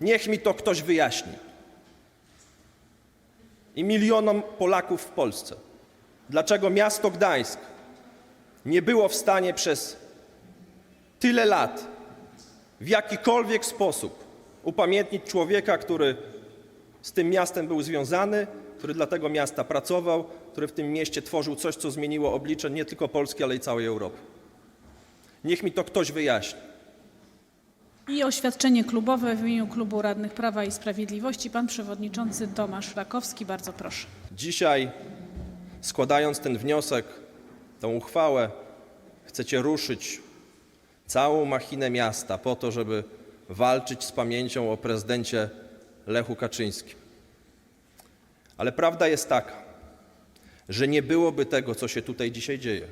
Niech mi to ktoś wyjaśni. I milionom Polaków w Polsce, dlaczego miasto Gdańsk nie było w stanie przez tyle lat w jakikolwiek sposób upamiętnić człowieka, który z tym miastem był związany, który dla tego miasta pracował, który w tym mieście tworzył coś, co zmieniło oblicze nie tylko Polski, ale i całej Europy. Niech mi to ktoś wyjaśni. I oświadczenie klubowe w imieniu Klubu Radnych Prawa i Sprawiedliwości pan przewodniczący Tomasz Rakowski. Bardzo proszę. Dzisiaj, składając ten wniosek, tę uchwałę, chcecie ruszyć całą machinę miasta po to, żeby walczyć z pamięcią o prezydencie Lechu Kaczyńskim. Ale prawda jest taka, że nie byłoby tego, co się tutaj dzisiaj dzieje,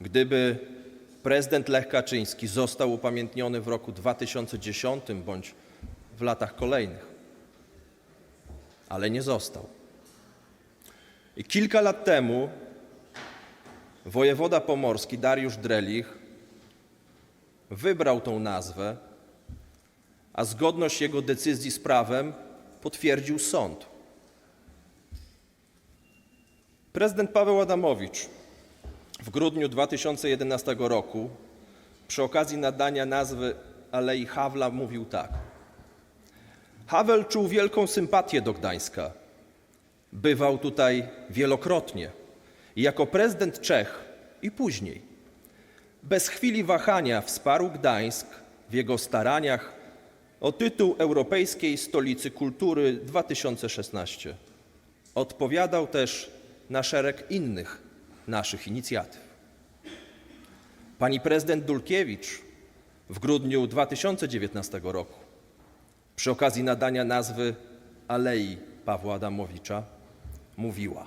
gdyby prezydent Lech Kaczyński został upamiętniony w roku 2010 bądź w latach kolejnych. Ale nie został. I kilka lat temu wojewoda pomorski Dariusz Drelich wybrał tą nazwę, a zgodność jego decyzji z prawem potwierdził sąd. Prezydent Paweł Adamowicz w grudniu 2011 roku przy okazji nadania nazwy Alei Hawla mówił tak. Havel czuł wielką sympatię do Gdańska. Bywał tutaj wielokrotnie jako prezydent Czech i później. Bez chwili wahania wsparł Gdańsk w jego staraniach o tytuł Europejskiej Stolicy Kultury 2016. Odpowiadał też na szereg innych naszych inicjatyw. Pani prezydent Dulkiewicz w grudniu 2019 roku przy okazji nadania nazwy Alei Pawła Adamowicza mówiła: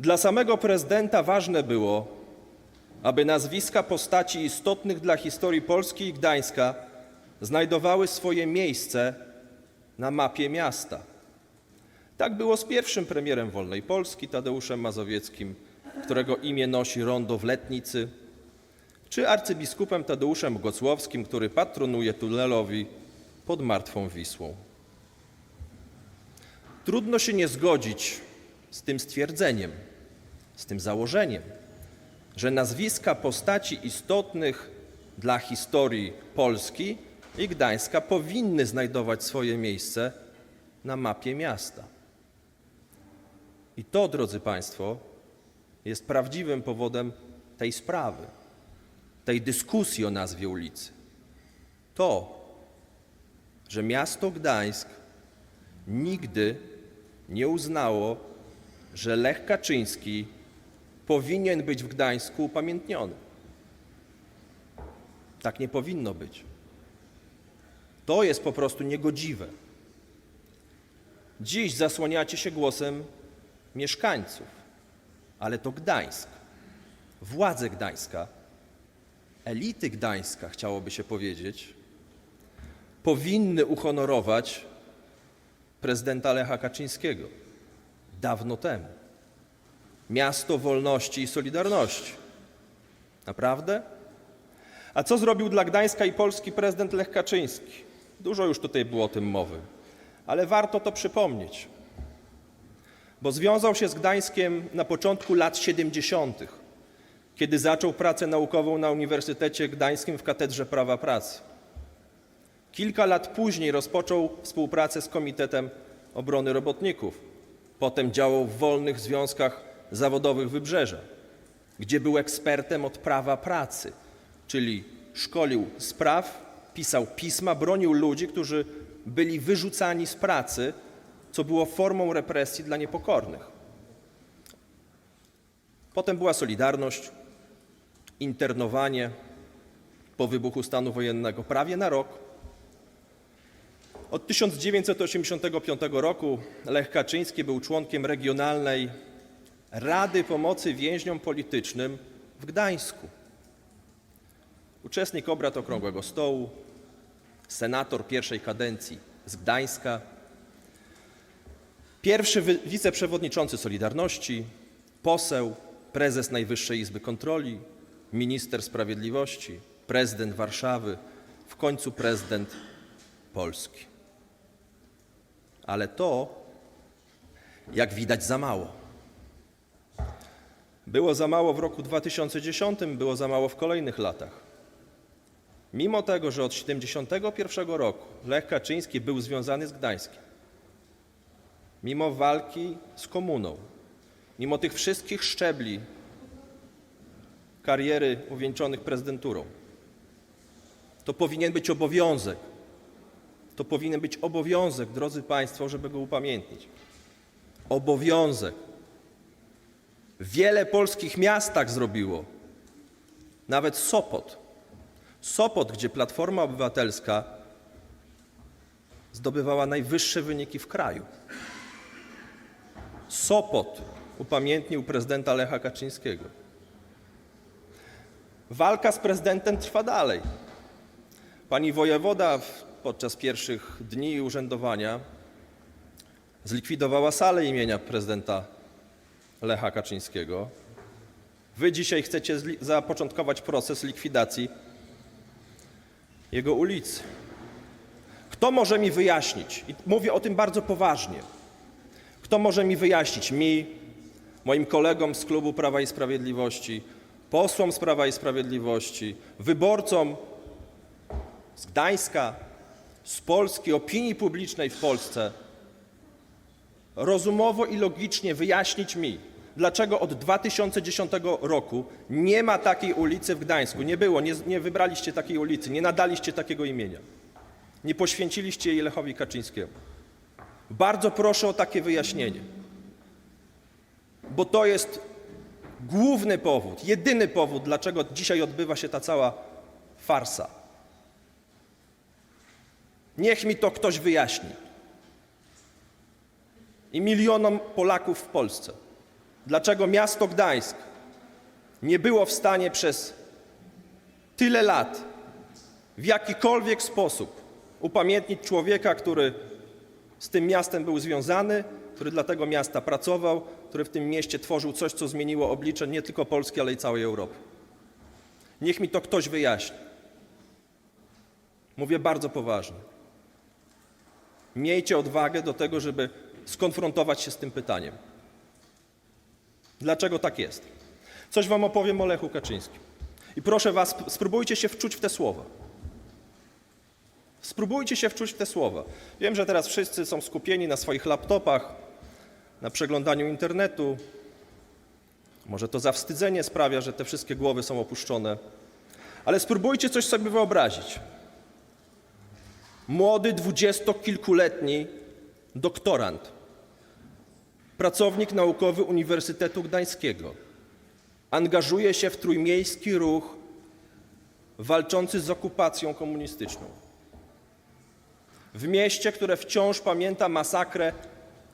Dla samego prezydenta ważne było, aby nazwiska postaci istotnych dla historii Polski i Gdańska znajdowały swoje miejsce na mapie miasta. Tak było z pierwszym premierem wolnej Polski, Tadeuszem Mazowieckim, którego imię nosi rondo w Letnicy, czy arcybiskupem Tadeuszem Gocłowskim, który patronuje tunelowi pod Martwą Wisłą. Trudno się nie zgodzić z tym stwierdzeniem, z tym założeniem, że nazwiska postaci istotnych dla historii Polski i Gdańska powinny znajdować swoje miejsce na mapie miasta. I to, drodzy Państwo, jest prawdziwym powodem tej sprawy, tej dyskusji o nazwie ulicy. To, że miasto Gdańsk nigdy nie uznało, że Lech Kaczyński powinien być w Gdańsku upamiętniony. Tak nie powinno być. To jest po prostu niegodziwe. Dziś zasłaniacie się głosem mieszkańców, ale to Gdańsk, władze Gdańska, elity Gdańska, chciałoby się powiedzieć, powinny uhonorować prezydenta Lecha Kaczyńskiego dawno temu. Miasto wolności i solidarności. Naprawdę? A co zrobił dla Gdańska i Polski prezydent Lech Kaczyński? Dużo już tutaj było o tym mowy, ale warto to przypomnieć, bo związał się z Gdańskiem na początku lat 70., kiedy zaczął pracę naukową na Uniwersytecie Gdańskim w Katedrze Prawa Pracy. Kilka lat później rozpoczął współpracę z Komitetem Obrony Robotników. Potem działał w wolnych związkach zawodowych Wybrzeża, gdzie był ekspertem od prawa pracy, czyli szkolił spraw, pisał pisma, bronił ludzi, którzy byli wyrzucani z pracy, co było formą represji dla niepokornych. Potem była Solidarność, internowanie po wybuchu stanu wojennego prawie na rok. Od 1985 roku Lech Kaczyński był członkiem Regionalnej Rady Pomocy Więźniom Politycznym w Gdańsku. Uczestnik obrad Okrągłego Stołu, senator pierwszej kadencji z Gdańska, pierwszy wiceprzewodniczący Solidarności, poseł, prezes Najwyższej Izby Kontroli, minister sprawiedliwości, prezydent Warszawy, w końcu prezydent Polski. Ale to, jak widać, za mało. Było za mało w roku 2010, było za mało w kolejnych latach. Mimo tego, że od 1971 roku Lech Kaczyński był związany z Gdańskiem, mimo walki z komuną, mimo tych wszystkich szczebli kariery uwieńczonych prezydenturą, to powinien być obowiązek. To powinien być obowiązek, drodzy Państwo, żeby go upamiętnić. Obowiązek. Wiele polskich miast tak zrobiło. Nawet Sopot. Sopot, gdzie Platforma Obywatelska zdobywała najwyższe wyniki w kraju. Sopot upamiętnił prezydenta Lecha Kaczyńskiego. Walka z prezydentem trwa dalej. Pani wojewoda podczas pierwszych dni urzędowania zlikwidowała salę imienia prezydenta Lecha Kaczyńskiego. Wy dzisiaj chcecie zapoczątkować proces likwidacji jego ulicy. Kto może mi wyjaśnić, i mówię o tym bardzo poważnie, kto może mi wyjaśnić, mi, moim kolegom z klubu Prawa i Sprawiedliwości, posłom z Prawa i Sprawiedliwości, wyborcom z Gdańska, z Polski, opinii publicznej w Polsce, rozumowo i logicznie wyjaśnić mi, dlaczego od 2010 roku nie ma takiej ulicy w Gdańsku. Nie było, nie, nie wybraliście takiej ulicy, nie nadaliście takiego imienia. Nie poświęciliście jej Lechowi Kaczyńskiemu. Bardzo proszę o takie wyjaśnienie, bo to jest główny powód, jedyny powód, dlaczego dzisiaj odbywa się ta cała farsa. Niech mi to ktoś wyjaśni. I milionom Polaków w Polsce, dlaczego miasto Gdańsk nie było w stanie przez tyle lat w jakikolwiek sposób upamiętnić człowieka, który z tym miastem był związany, który dla tego miasta pracował, który w tym mieście tworzył coś, co zmieniło oblicze nie tylko Polski, ale i całej Europy. Niech mi to ktoś wyjaśni. Mówię bardzo poważnie. Miejcie odwagę do tego, żeby skonfrontować się z tym pytaniem. Dlaczego tak jest? Coś wam opowiem o Lechu Kaczyńskim. I proszę was, sp- spróbujcie się wczuć w te słowa. Spróbujcie się wczuć w te słowa. Wiem, że teraz wszyscy są skupieni na swoich laptopach, na przeglądaniu internetu. Może to zawstydzenie sprawia, że te wszystkie głowy są opuszczone. Ale spróbujcie coś sobie wyobrazić. Młody, dwudziestokilkuletni doktorant, pracownik naukowy Uniwersytetu Gdańskiego, angażuje się w trójmiejski ruch walczący z okupacją komunistyczną. W mieście, które wciąż pamięta masakrę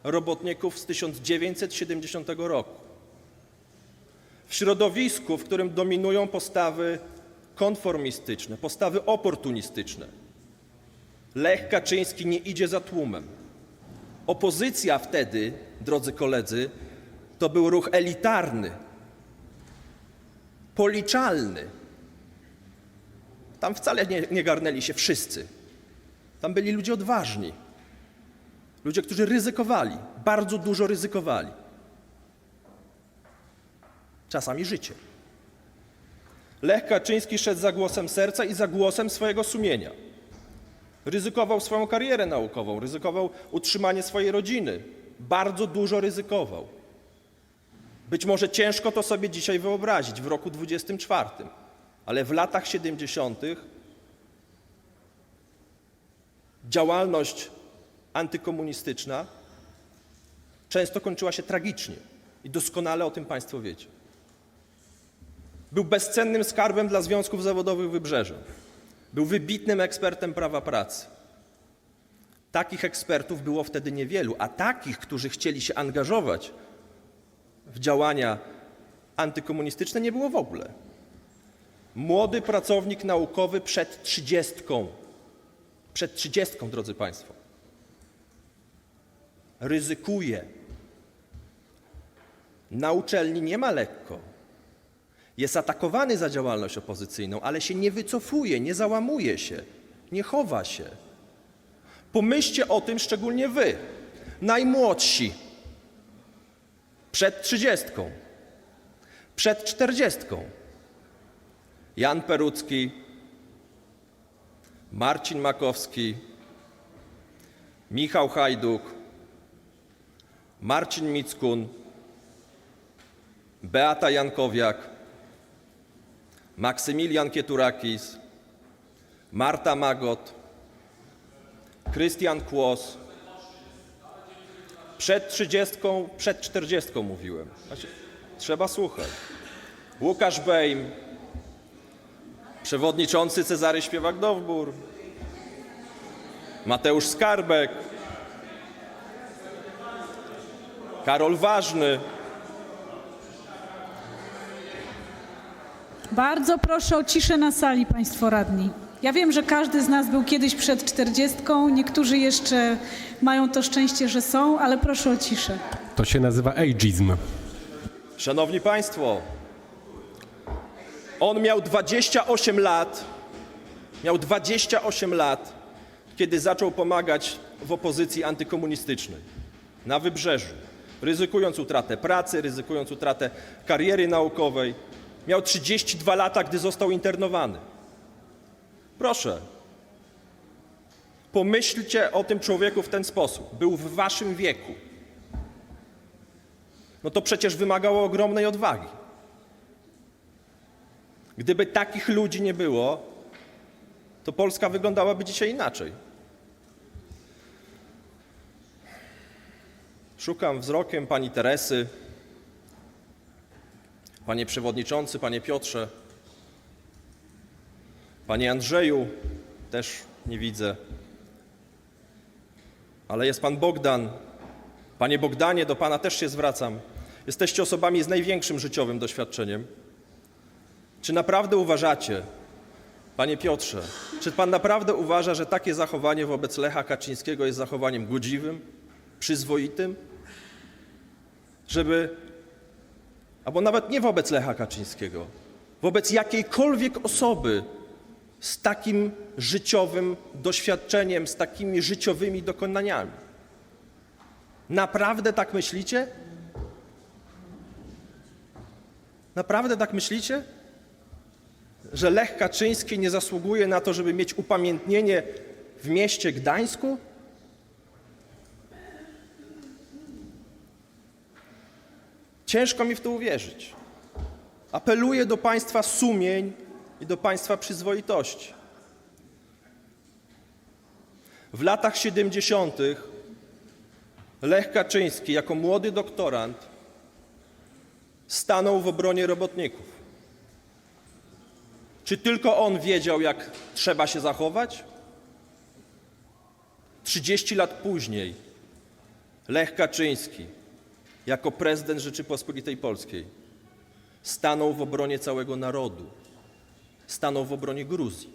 robotników z 1970 roku. W środowisku, w którym dominują postawy konformistyczne, postawy oportunistyczne. Lech Kaczyński nie idzie za tłumem. Opozycja wtedy, drodzy koledzy, to był ruch elitarny, policzalny. Tam wcale nie, nie garnęli się wszyscy. Tam byli ludzie odważni. Ludzie, którzy ryzykowali, bardzo dużo ryzykowali. Czasami życie. Lech Kaczyński szedł za głosem serca i za głosem swojego sumienia. Ryzykował swoją karierę naukową, ryzykował utrzymanie swojej rodziny. Bardzo dużo ryzykował. Być może ciężko to sobie dzisiaj wyobrazić w roku 24, ale w latach 70. działalność antykomunistyczna często kończyła się tragicznie i doskonale o tym Państwo wiecie. Był bezcennym skarbem dla związków zawodowych Wybrzeża. Był wybitnym ekspertem prawa pracy. Takich ekspertów było wtedy niewielu, a takich, którzy chcieli się angażować w działania antykomunistyczne, nie było w ogóle. Młody pracownik naukowy przed trzydziestką, przed trzydziestką, drodzy Państwo, ryzykuje. Na uczelni nie ma lekko. Jest atakowany za działalność opozycyjną, ale się nie wycofuje, nie załamuje się, nie chowa się. Pomyślcie o tym szczególnie wy, najmłodsi, przed trzydziestką, przed czterdziestką. Jan Perucki, Marcin Makowski, Michał Hajduk, Marcin Mickun, Beata Jankowiak, Maksymilian Kieturakis, Marta Magot, Krystian Kłos. Przed trzydziestką, przed czterdziestką mówiłem. Znaczy, trzeba słuchać. Łukasz Bejm, przewodniczący Cezary Śpiewak-Dowbór, Mateusz Skarbek, Karol Ważny, Bardzo proszę o ciszę na sali, Państwo radni. Ja wiem, że każdy z nas był kiedyś przed czterdziestką, niektórzy jeszcze mają to szczęście, że są, ale proszę o ciszę. To się nazywa ageizm. Szanowni Państwo, on miał 28 lat, miał 28 lat, kiedy zaczął pomagać w opozycji antykomunistycznej na wybrzeżu, ryzykując utratę pracy, ryzykując utratę kariery naukowej. Miał 32 lata, gdy został internowany. Proszę, pomyślcie o tym człowieku w ten sposób. Był w waszym wieku no to przecież wymagało ogromnej odwagi. Gdyby takich ludzi nie było, to Polska wyglądałaby dzisiaj inaczej. Szukam wzrokiem pani Teresy, panie przewodniczący, panie Piotrze, panie Andrzeju, też nie widzę, ale jest pan Bogdan. Panie Bogdanie, do Pana też się zwracam. Jesteście osobami z największym życiowym doświadczeniem. Czy naprawdę uważacie, Panie Piotrze, czy Pan naprawdę uważa, że takie zachowanie wobec Lecha Kaczyńskiego jest zachowaniem godziwym, przyzwoitym? Żeby, albo nawet nie wobec Lecha Kaczyńskiego, wobec jakiejkolwiek osoby z takim życiowym doświadczeniem, z takimi życiowymi dokonaniami. Naprawdę tak myślicie? Naprawdę tak myślicie? Że Lech Kaczyński nie zasługuje na to, żeby mieć upamiętnienie w mieście Gdańsku? Ciężko mi w to uwierzyć. Apeluję do Państwa sumień i do Państwa przyzwoitości. W latach 70. Lech Kaczyński jako młody doktorant stanął w obronie robotników. Czy tylko on wiedział, jak trzeba się zachować? 30 lat później Lech Kaczyński jako prezydent Rzeczypospolitej Polskiej stanął w obronie całego narodu, stanął w obronie Gruzji.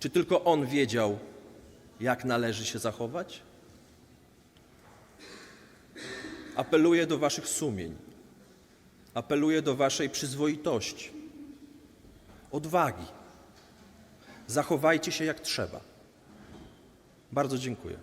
Czy tylko on wiedział, jak należy się zachować? Apeluję do Waszych sumień, apeluję do Waszej przyzwoitości, odwagi. Zachowajcie się jak trzeba. Bardzo dziękuję.